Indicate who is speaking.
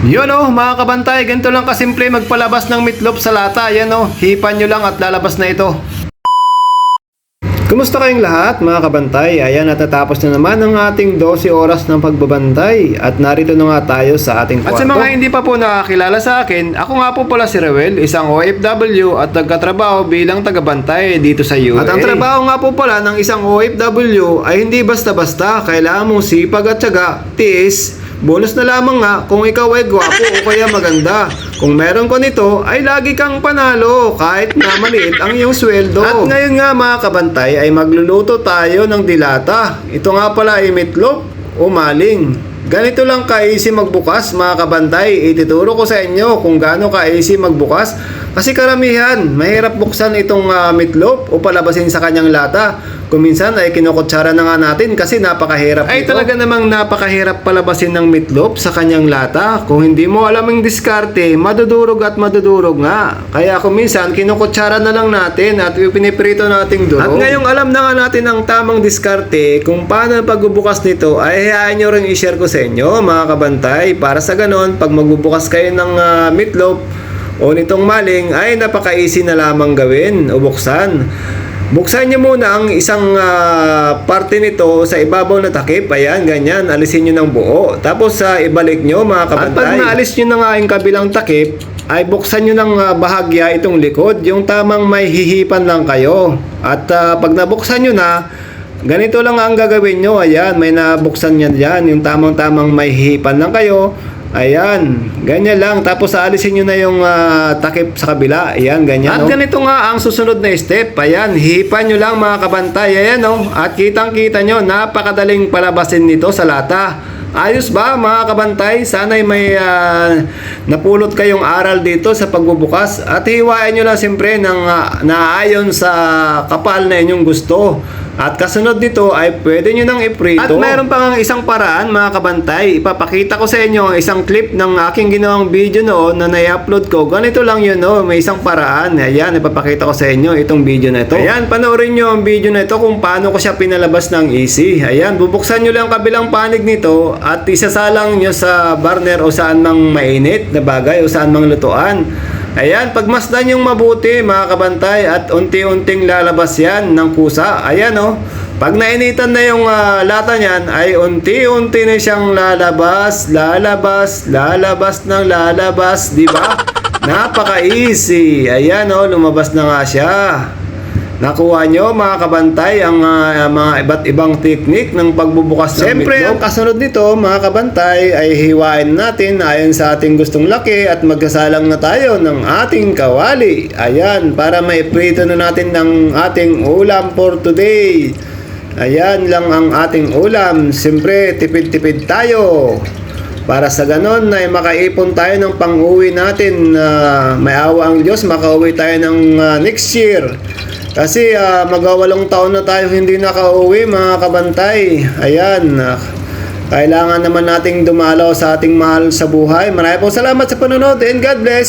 Speaker 1: Yun oh, mga kabantay, ganito lang kasimple magpalabas ng meatloaf sa lata. Yan oh, hipan nyo lang at lalabas na ito. Kumusta kayong lahat mga kabantay? Ayan, natatapos na naman ang ating 12 oras ng pagbabantay at narito na nga tayo sa ating kwarto. At sa mga hindi pa po nakakilala sa akin, ako nga po pala si Rewel, isang OFW at nagkatrabaho bilang tagabantay dito sa UAE. At ang trabaho nga po pala ng isang OFW ay hindi basta-basta, kailangan mong sipag at tiyaga, tiis, Bonus na lamang nga kung ikaw ay gwapo o kaya maganda. Kung meron ko nito, ay lagi kang panalo kahit na maliit ang iyong sweldo. At ngayon nga mga kabantay ay magluluto tayo ng dilata. Ito nga pala ay meatloaf o maling. Ganito lang ka-easy magbukas mga kabantay. Ituturo ko sa inyo kung gaano ka-easy magbukas. Kasi karamihan, mahirap buksan itong uh, meatloaf o palabasin sa kanyang lata. Kung minsan ay kinukutsara na nga natin kasi napakahirap Ay ito. talaga namang napakahirap palabasin ng meatloaf sa kanyang lata. Kung hindi mo alam ang diskarte, madudurog at madudurog nga. Kaya kung minsan, kinukutsara na lang natin at piniprito nating durog. At ngayong alam na nga natin ang tamang diskarte kung paano pagbubukas nito, ay hayaan nyo rin i-share ko sa inyo mga kabantay. Para sa ganon, pag magbubukas kayo ng uh, meatloaf o nitong maling, ay napaka-easy na lamang gawin o buksan. Buksan niyo muna ang isang uh, parte nito sa ibabaw na takip. Ayan, ganyan. Alisin niyo ng buo. Tapos uh, ibalik niyo mga kabantay. At pag naalis niyo na nga yung kabilang takip, ay buksan nyo ng uh, bahagya itong likod. Yung tamang may hihipan lang kayo. At uh, pag nabuksan nyo na, ganito lang ang gagawin nyo. Ayan, may nabuksan nyo dyan. Yung tamang-tamang may hihipan lang kayo. Ayan, ganyan lang. Tapos aalisin nyo na yung uh, takip sa kabila. Ayan, ganyan. At no? ganito nga ang susunod na step. Ayan, hihipan nyo lang mga kabantay. Ayan, no? At kitang-kita nyo, napakadaling palabasin nito sa lata. Ayos ba mga kabantay? Sana'y may uh, napulot kayong aral dito sa pagbubukas. At hiwain nyo lang siyempre ng uh, naayon sa kapal na inyong gusto. At kasunod nito ay pwede nyo nang iprito. At meron pa nga isang paraan mga kabantay. Ipapakita ko sa inyo ang isang clip ng aking ginawang video noon na nai-upload ko. Ganito lang yun no, may isang paraan. Ayan, ipapakita ko sa inyo itong video na ito. Ayan, panoorin nyo ang video na ito kung paano ko siya pinalabas ng easy. Ayan, bubuksan nyo lang kabilang panig nito at isasalang nyo sa burner o saan mang mainit na bagay o saan mang lutuan. Ayan, pagmasdan yung mabuti mga kabantay at unti-unting lalabas yan ng kusa. Ayan oh. Pag nainitan na yung uh, lata niyan ay unti-unti na siyang lalabas, lalabas, lalabas ng lalabas, di ba? Napaka-easy. Ayan oh, lumabas na nga siya. Nakuha nyo mga kabantay ang uh, mga iba't ibang teknik ng pagbubukas ng Siyempre, ang kasunod nito mga kabantay ay hiwain natin ayon sa ating gustong laki at magkasalang na tayo ng ating kawali. Ayan, para maiprito na natin ng ating ulam for today. Ayan lang ang ating ulam. Siyempre, tipid-tipid tayo. Para sa ganon ay makaipon tayo ng pang-uwi natin na uh, may awa ang Diyos, makauwi tayo ng uh, next year. Kasi uh, magawalong taon na tayo hindi nakauwi mga kabantay. Ayan. Uh, kailangan naman nating dumalaw sa ating mahal sa buhay. Maraming po salamat sa panonood and God bless.